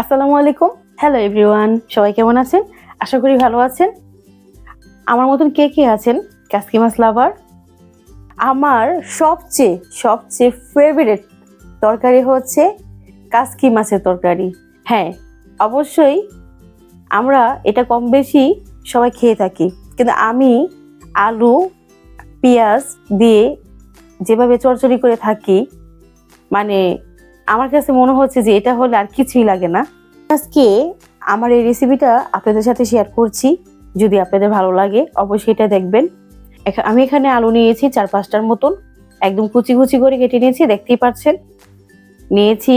আসসালামু আলাইকুম। Hello everyone সবাই কেমন আছেন? আশা করি ভালো আছেন। আমার মতন কে কে আছেন? কাসকি মাছ লাভার আমার সবচেয়ে সবচেয়ে ফেভারিট তরকারি হচ্ছে কাসকি মাছের তরকারি। হ্যাঁ অবশ্যই আমরা এটা কম বেশি সবাই খেয়ে থাকি। কিন্তু আমি আলু, পেঁয়াজ দিয়ে যেভাবে চড়চড়ি করে থাকি মানে আমার কাছে মনে হচ্ছে যে এটা হলে আর কিছুই লাগে না। আজকে আমার এই রেসিপিটা আপনাদের সাথে শেয়ার করছি। যদি আপনাদের ভালো লাগে, অবশ্যই এটা দেখবেন। আমি এখানে আলু নিয়েছি চার পাঁচটার মতন। একদম কুচি কুচি করে কেটে নিয়েছি, দেখতেই পাচ্ছেন। নিয়েছি।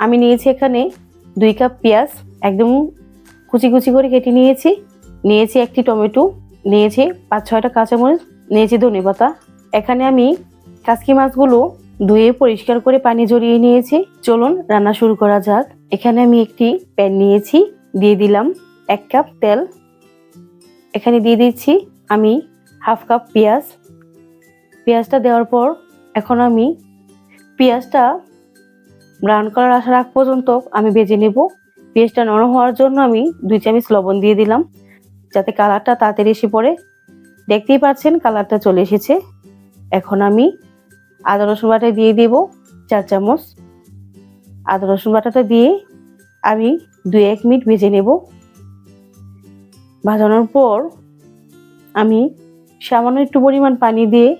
আমি নিয়েছি এখানে দুই কাপ পেঁয়াজ, একদম কুচি কুচি করে কেটে নিয়েছি। নিয়েছি একটি টমেটো, নিয়েছি পাঁচ ছয়টা কাঁচামরিচ, নিয়েছি ধনেপাতা। এখানে আমি কাসকি মাছগুলো ধুয়ে পরিষ্কার করে পানি জড়িয়ে নিয়েছি। চলুন, রান্না শুরু করা যাক। এখানে আমি একটি প্যান নিয়েছি, দিয়ে দিলাম এক কাপ তেল। এখানে দিয়ে দিচ্ছি আমি হাফ কাপ পেঁয়াজ। পেঁয়াজটা দেওয়ার পর এখন আমি পেঁয়াজটা ব্রাউন কালার আসার আগ পর্যন্ত আমি ভেজে নেব। পেঁয়াজটা নরম হওয়ার জন্য আমি দুই চামচ লবণ দিয়ে দিলাম, যাতে কালারটা তাড়াতাড়ি এসে পড়ে। দেখতেই পাচ্ছেন, কালারটা চলে এসেছে। এখন আমি আদা, রসুন বাটা দিয়ে দেব চার চামচ। আদা, রসুন বাটাটা দিয়ে আমি দুই এক মিনিট ভেজে নেব। ভাজানোর পর আমি সামান্য একটু পরিমাণ পানি দিয়ে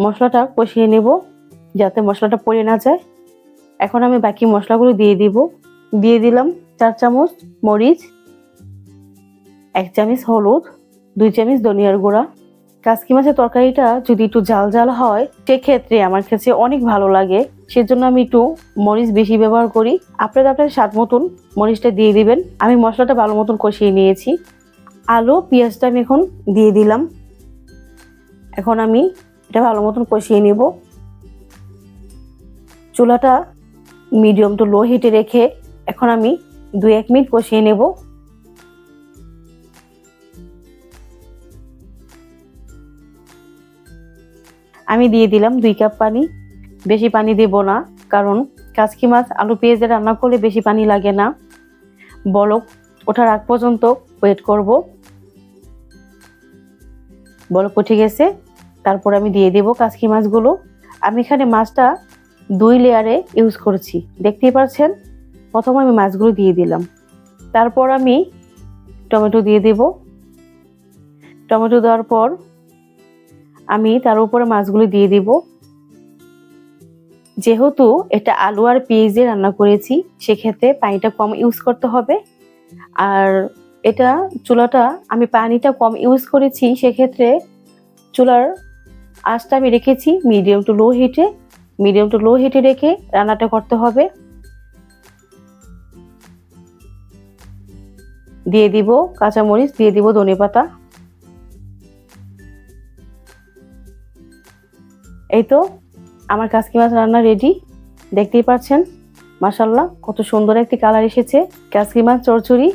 মশলাটা কষিয়ে নেব যাতে মশলাটা পড়ে না যায়। এখন আমি বাকি মশলাগুলো দিয়ে দিব। দিয়ে দিলাম চার চামচ মরিচ, এক চামচ হলুদ, দুই চামচ ধনিয়ার গুঁড়া। কাসকি মাছের তরকারিটা যদি একটু জাল জাল হয়, সেক্ষেত্রে আমার কাছে অনেক ভালো লাগে। সেজন্য আমি একটু মরিচ বেশি ব্যবহার করি। আপনারা আপনার স্বাদ মতন মরিচটা দিয়ে দিবেন। আমি মশলাটা ভালো মতন কষিয়ে নিয়েছি। আলু, পেঁয়াজটা আমি এখন দিয়ে দিলাম। এখন আমি এটা ভালো মতন কষিয়ে নেব। চুলাটা মিডিয়াম টু লো হিটে রেখে এখন আমি দু এক মিনিট কষিয়ে নেব। আমি দিয়ে দিলাম দুই কাপ পানি। বেশি পানি দেব না, কারণ কাচকি মাছ আলু পেঁয়াজে রান্না করলে বেশি পানি লাগে না। বলক, ওঠার আগ পর্যন্ত ওয়েট করব। বলক উঠে গেছে, তারপর আমি দিয়ে দেব কাচকি মাছগুলো। আমি এখানে মাছটা দুই লেয়ারে ইউজ করেছি, দেখতেই পাচ্ছেন? প্রথম আমি মাছগুলো দিয়ে দিলাম। তারপর আমি টমেটো দিয়ে দেব। টমেটো দেওয়ার পর আমি তার উপরে মাছগুলো দিয়ে দিব। যেহেতু এটা আলু আর পেঁয়াজ দিয়ে রান্না করেছি, সেক্ষেত্রে পানিটা কম ইউজ করতে হবে। আর এটা চুলাটা, আমি পানিটা কম ইউজ করেছি, সেক্ষেত্রে চুলার আঁচটা আমি রেখেছি মিডিয়াম টু লো হিটে মিডিয়াম টু লো হিটে রেখে রান্নাটা করতে হবে। দিয়ে দিব কাঁচামরিচ, দিয়ে দিব ধনেপাতা। এই তো, আমার কাসকি মাছ রান্না রেডি দেখতেই পাচ্ছেন মাসাল্লাহ কত সুন্দর একটি কালার এসেছে, কাসকি মাছ চরচুরি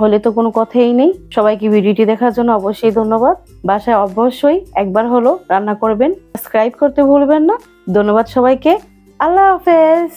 হলে তো কোনো কথাই নেই, সবাইকে ভিডিওটি দেখার জন্য অবশ্যই ধন্যবাদ, বাসায় অবশ্যই একবার হলো রান্না করবেন সাবস্ক্রাইব করতে ভুলবেন না, ধন্যবাদ সবাইকে, আল্লাহ হাফেজ!